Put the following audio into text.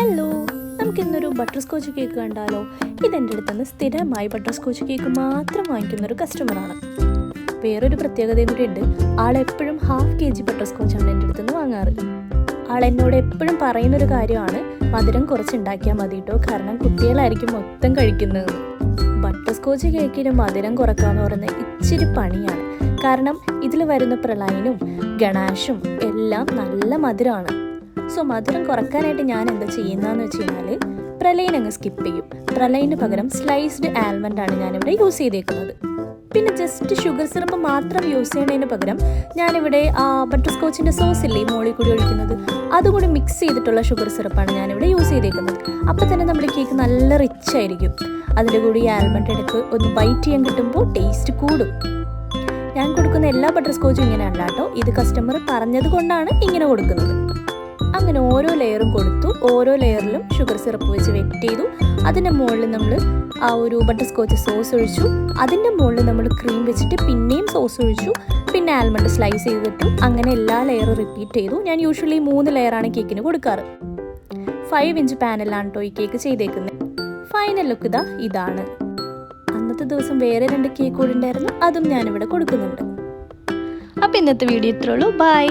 Hello നമുക്കിന്നൊരു butter scotch cake കണ്ടാലോ? ഇതെന്റെ അടുത്ത് നിന്ന് സ്ഥിരമായി ബട്ടർ സ്കോച്ച് കേക്ക് മാത്രം വാങ്ങിക്കുന്ന ഒരു കസ്റ്റമറാണ് വേറൊരു പ്രത്യേകതയും കൂടി ഉണ്ട്. ആളെപ്പോഴും ഹാഫ് കെ ജി ബട്ടർ സ്കോച്ചാണ് എന്റെ അടുത്ത് നിന്ന് വാങ്ങാറ്. ആൾ എന്നോട് എപ്പോഴും പറയുന്നൊരു കാര്യമാണ് മധുരം കുറച്ച് ഉണ്ടാക്കിയാൽ മതി കേട്ടോ കാരണം കുട്ടികളായിരിക്കും മൊത്തം കഴിക്കുന്നത്. ബട്ടർ സ്കോച്ച് കേക്കിന് മധുരം കുറക്കാന്ന് പറയുന്നത് ഇച്ചിരി പണിയാണ്. കാരണം ഇതിൽ വരുന്ന പ്രളയനും ഗണാഷും എല്ലാം നല്ല മധുരമാണ് സോ മധുരം കുറക്കാനായിട്ട് ഞാൻ എന്താ ചെയ്യുന്നതെന്ന് വെച്ച് കഴിഞ്ഞാൽ പ്രലൈൻ അങ്ങ് സ്കിപ്പ് ചെയ്യും. പ്രലൈന് പകരം സ്ലൈസ്ഡ് ആൽമണ്ട് ആണ് ഞാനിവിടെ യൂസ് ചെയ്തേക്കുന്നത്. പിന്നെ ജസ്റ്റ് ഷുഗർ സിറപ്പ് മാത്രം യൂസ് ചെയ്യുന്നതിന് പകരം ഞാനിവിടെ ബട്ടർ സ്കോച്ചിന്റെ സോസ് ഇല്ലേ മോളിൽ കൂടി ഒഴിക്കുന്നത്? അതുകൂടി മിക്സ് ചെയ്തിട്ടുള്ള ഷുഗർ സിറപ്പാണ് ഞാനിവിടെ യൂസ് ചെയ്തേക്കുന്നത്. അപ്പോൾ തന്നെ നമ്മുടെ കേക്ക് നല്ല റിച്ച് ആയിരിക്കും. അതിന്റെ കൂടി ആൽമണ്ട് എടുത്ത് ഒന്ന് ബൈറ്റ് ചെയ്യാൻ കിട്ടുമ്പോൾ ടേസ്റ്റ് കൂടും. ഞാൻ കൊടുക്കുന്ന എല്ലാ ബട്ടർ സ്കോച്ചും ഇങ്ങനെയാണ് കേട്ടോ. ഇത് കസ്റ്റമർ പറഞ്ഞത് കൊണ്ടാണ് ഇങ്ങനെ കൊടുക്കുന്നത്. അങ്ങനെ ഓരോ ലെയറും കൊടുത്തു ഓരോ ലെയറിലും ഷുഗർ സിറപ്പ് വെച്ച് വെറ്റ് ചെയ്തു. അതിന്റെ മുകളിൽ നമ്മൾ ആ ഒരു ബട്ടർ സ്കോച്ച് സോസ് ഒഴിച്ചു. അതിന്റെ മുകളിൽ നമ്മൾ ക്രീം വെച്ചിട്ട് പിന്നെയും സോസ് ഒഴിച്ചു. പിന്നെ ആൽമണ്ട് സ്ലൈസ് ചെയ്തിട്ടു. അങ്ങനെ എല്ലാ ലെയറും റിപ്പീറ്റ് ചെയ്തു. ഞാൻ യൂഷ്വലി മൂന്ന് ലെയറാണ് കേക്കിന് കൊടുക്കാറ്. ഫൈവ് ഇഞ്ച് പാനലാണ് കേട്ടോ ഈ കേക്ക് ചെയ്തേക്കുന്നത് ഫൈനൽ ലുക്ക് ഇതാ ഇതാണ്. അന്നത്തെ ദിവസം വേറെ രണ്ട് കേക്ക് കൂടി ഉണ്ടായിരുന്നു. അതും ഞാനിവിടെ കൊടുക്കുന്നുണ്ട്. അപ്പം ഇന്നത്തെ വീഡിയോ ഇത്രയുള്ളൂ ബൈ